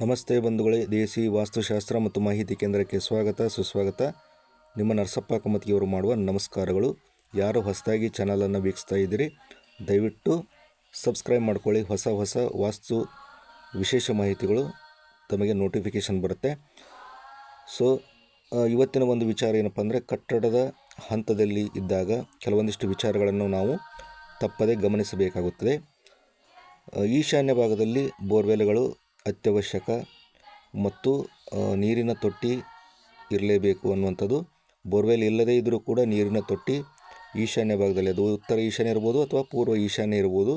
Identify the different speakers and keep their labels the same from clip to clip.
Speaker 1: ನಮಸ್ತೆ ಬಂಧುಗಳೇ, ದೇಸಿ ವಾಸ್ತುಶಾಸ್ತ್ರ ಮತ್ತು ಮಾಹಿತಿ ಕೇಂದ್ರಕ್ಕೆ ಸ್ವಾಗತ, ಸುಸ್ವಾಗತ. ನಿಮ್ಮ ನರಸಪ್ಪ ಕಮತಿಯವರು ಮಾಡುವ ನಮಸ್ಕಾರಗಳು. ಯಾರು ಹೊಸದಾಗಿ ಚಾನಲನ್ನು ವೀಕ್ಷಿಸ್ತಾ ಇದ್ದೀರಿ, ದಯವಿಟ್ಟು ಸಬ್ಸ್ಕ್ರೈಬ್ ಮಾಡ್ಕೊಳ್ಳಿ. ಹೊಸ ಹೊಸ ವಾಸ್ತು ವಿಶೇಷ ಮಾಹಿತಿಗಳು ತಮಗೆ ನೋಟಿಫಿಕೇಷನ್ ಬರುತ್ತೆ. ಸೊ ಇವತ್ತಿನ ಒಂದು ವಿಚಾರ ಏನಪ್ಪ ಅಂದರೆ, ಕಟ್ಟಡದ ಹಂತದಲ್ಲಿ ಇದ್ದಾಗ ಕೆಲವೊಂದಿಷ್ಟು ವಿಚಾರಗಳನ್ನು ನಾವು ತಪ್ಪದೇ ಗಮನಿಸಬೇಕಾಗುತ್ತದೆ. ಈಶಾನ್ಯ ಭಾಗದಲ್ಲಿ ಬೋರ್ವೆಲ್ಗಳು ಅತ್ಯವಶ್ಯಕ ಮತ್ತು ನೀರಿನ ತೊಟ್ಟಿ ಇರಲೇಬೇಕು ಅನ್ನುವಂಥದ್ದು. ಬೋರ್ವೆಲ್ ಇಲ್ಲದೇ ಇದ್ದರೂ ಕೂಡ ನೀರಿನ ತೊಟ್ಟಿ ಈಶಾನ್ಯ ಭಾಗದಲ್ಲಿ, ಅದು ಉತ್ತರ ಈಶಾನ್ಯ ಇರ್ಬೋದು ಅಥವಾ ಪೂರ್ವ ಈಶಾನ್ಯ ಇರ್ಬೋದು.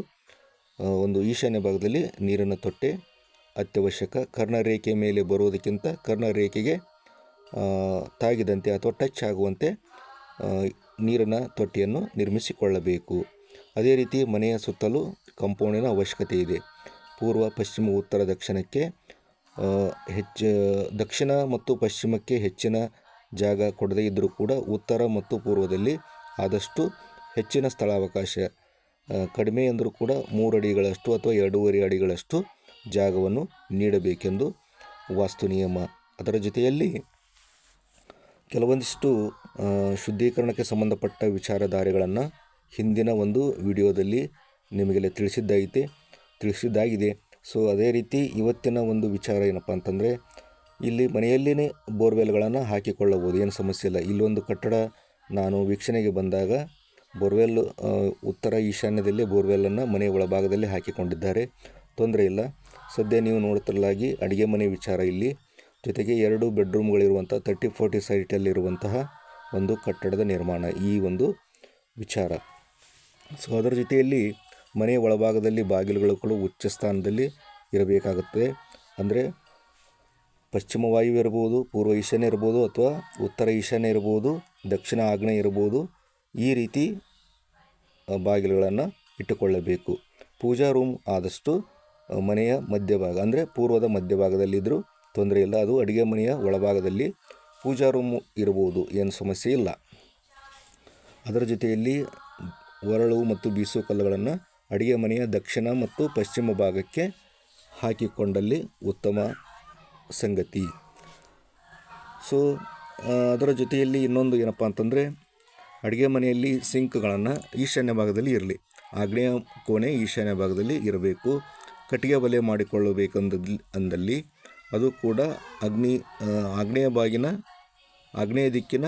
Speaker 1: ಒಂದು ಈಶಾನ್ಯ ಭಾಗದಲ್ಲಿ ನೀರಿನ ತೊಟ್ಟಿ ಅತ್ಯವಶ್ಯಕ. ಕರ್ಣರೇಖೆ ಮೇಲೆ ಬರುವುದಕ್ಕಿಂತ ಕರ್ಣರೇಖೆಗೆ ತಾಗಿದಂತೆ ಅಥವಾ ಟಚ್ ಆಗುವಂತೆ ನೀರಿನ ತೊಟ್ಟಿಯನ್ನು ನಿರ್ಮಿಸಿಕೊಳ್ಳಬೇಕು. ಅದೇ ರೀತಿ ಮನೆಯ ಸುತ್ತಲೂ ಕಾಂಪೌಂಡಿನ ಅವಶ್ಯಕತೆ ಇದೆ. ಪೂರ್ವ, ಪಶ್ಚಿಮ, ಉತ್ತರ, ದಕ್ಷಿಣಕ್ಕೆ ಹೆಚ್ಚು, ದಕ್ಷಿಣ ಮತ್ತು ಪಶ್ಚಿಮಕ್ಕೆ ಹೆಚ್ಚಿನ ಜಾಗ ಕೊಡದೇ ಇದ್ದರೂ ಕೂಡ ಉತ್ತರ ಮತ್ತು ಪೂರ್ವದಲ್ಲಿ ಆದಷ್ಟು ಹೆಚ್ಚಿನ ಸ್ಥಳಾವಕಾಶ ಕಡಿಮೆ ಅಂದರೂ ಕೂಡ ಮೂರು ಅಡಿಗಳಷ್ಟು ಅಥವಾ ಎರಡೂವರೆ ಅಡಿಗಳಷ್ಟು ಜಾಗವನ್ನು ನೀಡಬೇಕೆಂದು ವಾಸ್ತು ನಿಯಮ. ಅದರ ಜೊತೆಯಲ್ಲಿ ಕೆಲವೊಂದಿಷ್ಟು ಶುದ್ಧೀಕರಣಕ್ಕೆ ಸಂಬಂಧಪಟ್ಟ ವಿಚಾರಧಾರೆಗಳನ್ನು ಹಿಂದಿನ ಒಂದು ವಿಡಿಯೋದಲ್ಲಿ ನಿಮಗೆಲ್ಲ ತಿಳಿಸಿದ್ದೈತೆ ತಿಳಿಸಿದ್ದಾಗಿದೆ. ಸೊ, ಅದೇ ರೀತಿ ಇವತ್ತಿನ ಒಂದು ವಿಚಾರ ಏನಪ್ಪ ಅಂತಂದರೆ, ಇಲ್ಲಿ ಮನೆಯಲ್ಲಿಯೇ ಬೋರ್ವೆಲ್ಗಳನ್ನು ಹಾಕಿಕೊಳ್ಳಬಹುದು. ಏನು ಸಮಸ್ಯೆ ಇಲ್ಲ. ಇಲ್ಲೊಂದು ಕಟ್ಟಡ ನಾನು ವೀಕ್ಷಣೆಗೆ ಬಂದಾಗ, ಬೋರ್ವೆಲ್ ಉತ್ತರ ಈಶಾನ್ಯದಲ್ಲಿ ಬೋರ್ವೆಲ್ಲನ್ನು ಮನೆಯ ಒಳಭಾಗದಲ್ಲಿ ಹಾಕಿಕೊಂಡಿದ್ದಾರೆ. ತೊಂದರೆ ಇಲ್ಲ. ಸದ್ಯ ನೀವು ನೋಡುತ್ತಿರಲಾಗಿ ಅಡುಗೆ ಮನೆ ವಿಚಾರ ಇಲ್ಲಿ. ಜೊತೆಗೆ ಎರಡು ಬೆಡ್ರೂಮ್ಗಳಿರುವಂಥ ತರ್ಟಿ ಫೋರ್ಟಿ ಸೈಟಲ್ಲಿರುವಂತಹ ಒಂದು ಕಟ್ಟಡದ ನಿರ್ಮಾಣ ಈ ಒಂದು ವಿಚಾರ. ಸೊ, ಅದರ ಜೊತೆಯಲ್ಲಿ ಮನೆಯ ಒಳಭಾಗದಲ್ಲಿ ಬಾಗಿಲುಗಳು ಕೂಡ ಉಚ್ಚ ಸ್ಥಾನದಲ್ಲಿ ಇರಬೇಕಾಗುತ್ತದೆ ಅಂದರೆ ಪಶ್ಚಿಮ ವಾಯು ಇರ್ಬೋದು ಪೂರ್ವ ಈಶಾನ್ಯ ಇರ್ಬೋದು ಅಥವಾ ಉತ್ತರ ಈಶಾನ್ಯ ಇರ್ಬೋದು ದಕ್ಷಿಣ ಆಗ್ನೇಯ ಇರ್ಬೋದು ಈ ರೀತಿ ಬಾಗಿಲುಗಳನ್ನು ಇಟ್ಟುಕೊಳ್ಳಬೇಕು. ಪೂಜಾ ರೂಮ್ ಆದಷ್ಟು ಮನೆಯ ಮಧ್ಯಭಾಗ, ಅಂದರೆ ಪೂರ್ವದ ಮಧ್ಯಭಾಗದಲ್ಲಿದ್ದರೂ ತೊಂದರೆ ಇಲ್ಲ. ಅದು ಅಡುಗೆ ಮನೆಯ ಒಳಭಾಗದಲ್ಲಿ ಪೂಜಾ ರೂಮ್ ಇರಬಹುದು, ಏನು ಸಮಸ್ಯೆ ಇಲ್ಲ. ಅದರ ಜೊತೆಯಲ್ಲಿ, ಒರಳು ಮತ್ತು ಬೀಸು ಕಲ್ಲುಗಳನ್ನು ಅಡುಗೆ ಮನೆಯ ದಕ್ಷಿಣ ಮತ್ತು ಪಶ್ಚಿಮ ಭಾಗಕ್ಕೆ ಹಾಕಿಕೊಂಡಲ್ಲಿ ಉತ್ತಮ ಸಂಗತಿ. ಸೊ ಅದರ ಜೊತೆಯಲ್ಲಿ ಇನ್ನೊಂದು ಏನಪ್ಪ ಅಂತಂದರೆ, ಅಡುಗೆ ಮನೆಯಲ್ಲಿ ಸಿಂಕ್ಗಳನ್ನು ಈಶಾನ್ಯ ಭಾಗದಲ್ಲಿ ಇರಲಿ. ಆಗ್ನೇಯ ಕೋಣೆ ಈಶಾನ್ಯ ಭಾಗದಲ್ಲಿ ಇರಬೇಕು. ಕಟ್ಟಿಗೆ ಬಲೆ ಮಾಡಿಕೊಳ್ಳಬೇಕಂದಲ್ಲಿ ಅಂದಲ್ಲಿ ಅದು ಕೂಡ ಅಗ್ನಿ ಆಗ್ನೇಯ ಬಾಗಿನ, ಆಗ್ನೇಯ ದಿಕ್ಕಿನ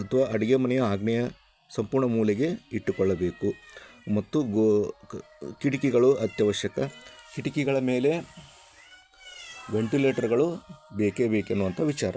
Speaker 1: ಅಥವಾ ಅಡುಗೆ ಮನೆಯ ಆಗ್ನೇಯ ಸಂಪೂರ್ಣ ಮೂಲೆಗೆ ಇಟ್ಟುಕೊಳ್ಳಬೇಕು. ಮತ್ತು ಗೋ ಕಿಟಕಿಗಳು ಅತ್ಯವಶ್ಯಕ. ಕಿಟಕಿಗಳ ಮೇಲೆ ವೆಂಟಿಲೇಟರ್ಗಳು ಬೇಕೇ ಬೇಕೆನ್ನುವಂಥ ವಿಚಾರ.